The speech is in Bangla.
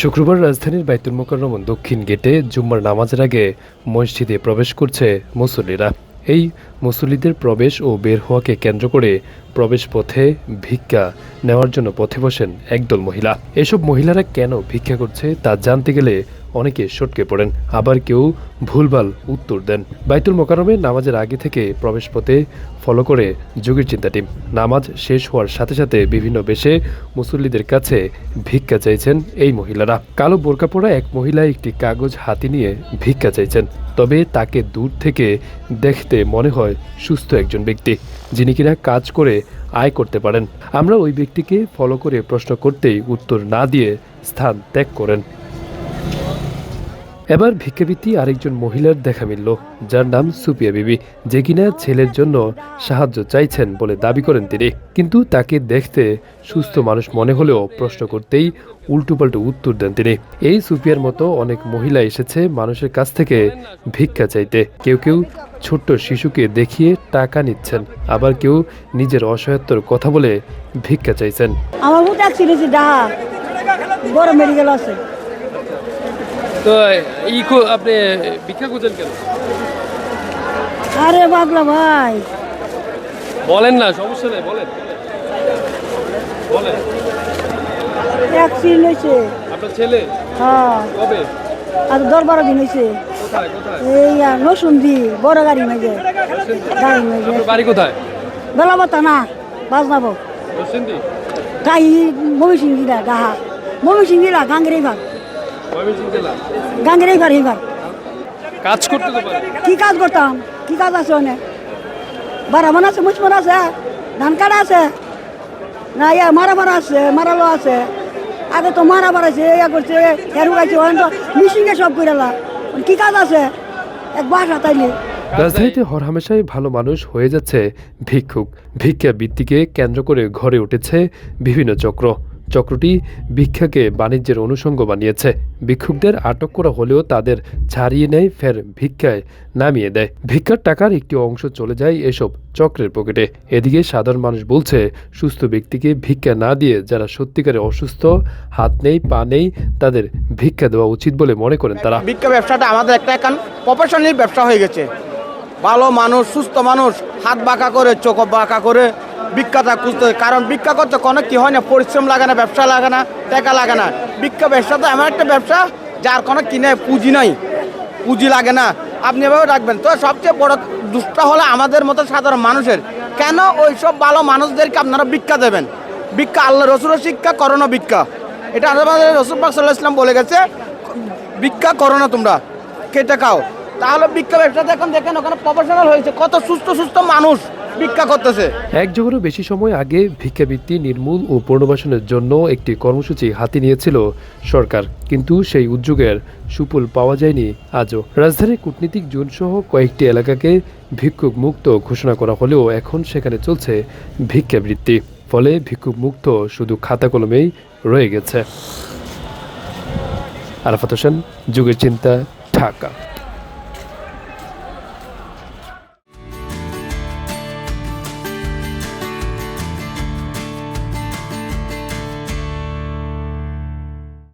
শুক্রবার রাজধানীর বাইতুল মোকাররম দক্ষিণ গেটে জুম্মার নামাজের আগে মসজিদে প্রবেশ করছে মুসল্লিরা। এই মুসল্লিদের প্রবেশ ও বের হওয়াকে কেন্দ্র করে প্রবেশ পথে ভিক্ষা নেওয়ার জন্য পথে বসেন একদল মহিলা। এসব মহিলারা কেন ভিক্ষা করছে তা জানতে গেলে অনেকে সটকে পড়েন, আবার কেউ ভুলভাল উত্তর দেন। বাইতুল মোকারমে নামাজের আগে থেকে প্রবেশ পথে ফলো করে যুগের চিন্তা টিম। নামাজ শেষ হওয়ার সাথে সাথে বিভিন্ন বেশে মুসল্লিদের কাছে ভিক্ষা চাইছেন এই মহিলারা। কালো বোরকা পরা এক মহিলা একটি কাগজ হাতে নিয়ে ভিক্ষা চাইছেন। তবে তাকে দূর থেকে দেখতে মনে হয় সুস্থ একজন ব্যক্তি, যিনি কিনা কাজ করে আয় করতে পারেন। আমরা ওই ব্যক্তিকে ফলো করে প্রশ্ন করতেই উত্তর না দিয়ে স্থান ত্যাগ করেন। এবার ভিক্ষাবৃত্তি আরেকজন মহিলার দেখা মিলল, যার নাম সুপিয়া বিবি, যে কিনা ছেলের জন্য সাহায্য চাইছেন বলে দাবি করেন তিনি। কিন্তু তাকে দেখতে সুস্থ মানুষ মনে হলেও প্রশ্ন করতেই উল্টোপাল্টো উত্তর দেন তিনি। এই সুপিয়ার মতো অনেক মহিলা এসেছে মানুষের কাছ থেকে ভিক্ষা চাইতে। কেউ কেউ ছোট্ট শিশুকে দেখিয়ে টাকা নিচ্ছেন, আবার কেউ নিজের অসহায়ত্বর কথা বলে ভিক্ষা চাইছেন। আমার বড় মেডিকেল আছে। তো ই আপনি ভিক্ষা করছেন কেন? আরে পাগলা ভাই। বলেন না সমস্যা নেই বলেন। বলেন। অ্যাক্সিডেন্ট হয়েছে। আপনার ছেলে? হ্যাঁ। কবে? আর দশ বারো দিন হয়েছে। এই আর বড় গাড়ি মেজে গাড়ি মেজে বাড়ি কোথায়? বেলা না বাজনাবো রসিন্দি তাই মমি সিং দিলা ডাহা মমি গাঙ্গের জেলা গাঙ্গের এইবার এইবার কাজ করতে কি কাজ করতাম? কি কাজ আছে অনেক বারামান আছে মুচমন আছে ধান কাটা আছে না ইয়া মারা মারা আছে মারালো আছে। আগে তো মারা মারাছে ইয়া করছে হেরু গাইছে ওখানে তো মিশিংয়ে সব করে কি কাজ আছে? এক বাসা তাইলে রাজধানীতে হরহামেশাই ভালো মানুষ হয়ে যাচ্ছে ভিক্ষুক। ভিক্ষা বৃত্তিকে কেন্দ্র করে ঘরে উঠেছে বিভিন্ন চক্র। চক্রটি ভিক্ষাকে বাণিজ্যের অনুষঙ্গ বানিয়েছে। ভিক্ষুকদের আটক করা হলেও তাদের ছাড়িয়ে নেয়, ফের ভিক্ষায় নামিয়ে দেয়। ভিক্ষার টাকার একটি অংশ চলে যায় এসব চক্রের পকেটে। এদিকে সাধারণ মানুষ বলছে, সুস্থ ব্যক্তিকে ভিক্ষা না দিয়ে যারা সত্যিকারে অসুস্থ, হাত নেই, পা নেই, তাদের ভিক্ষা দেওয়া উচিত বলে মনে করেন তারা। ভিক্ষা ব্যবসাটা আমাদের একটা এখন প্রফেশনাল ব্যবসা হয়ে গেছে। ভালো মানুষ, সুস্থ মানুষ, হাত বাঁকা করে, চোখ বাঁকা করে ভিক্ষাটা খুঁজতে। কারণ ভিক্ষা করতে কোনো কি হয় না, পরিশ্রম লাগে না, ব্যবসা লাগে না, টাকা লাগে না। ভিক্ষা ব্যবসা তো এমন একটা ব্যবসা যার কোনো কিনে পুঁজি নাই, পুঁজি লাগে না। আপনি এভাবে রাখবেন। তো সবচেয়ে বড় দুষ্টা হলো আমাদের মতো সাধারণ মানুষের। কেন ওই সব ভালো মানুষদেরকে আপনারা ভিক্ষা দেবেন? ভিক্ষা আল্লাহ রসুলের শিক্ষা, করোনা ভিক্ষা। এটা আমাদের রসুল সাল্লাহ ইসলাম বলে গেছে, ভিক্ষা করো না তোমরা কেটে খাও। তাহলে ভিক্ষা ব্যবসাতে এখন দেখেন ওখানে প্রফেশনাল হয়েছে, কত সুস্থ সুস্থ মানুষ। ভিক্ষা করতেছে। এক যুগেরও বেশি সময় আগে ভিক্ষাবৃত্তি নির্মূল ও পুনর্বাসনের জন্য একটি কর্মসূচি হাতে নিয়েছিল সরকার, কিন্তু সেই উদ্যোগের সুফল পাওয়া যায়নি আজও। রাজধানীর কূটনীতিক জোন সহ কয়েকটি এলাকাকে ভিক্ষুক মুক্ত ঘোষণা করা হলেও এখন সেখানে চলছে ভিক্ষাবৃত্তি। ফলে ভিক্ষুক মুক্ত শুধু খাতা কলমেই রয়ে গেছে। আরাফাত হোসেন, যুগের চিন্তা, ঢাকা।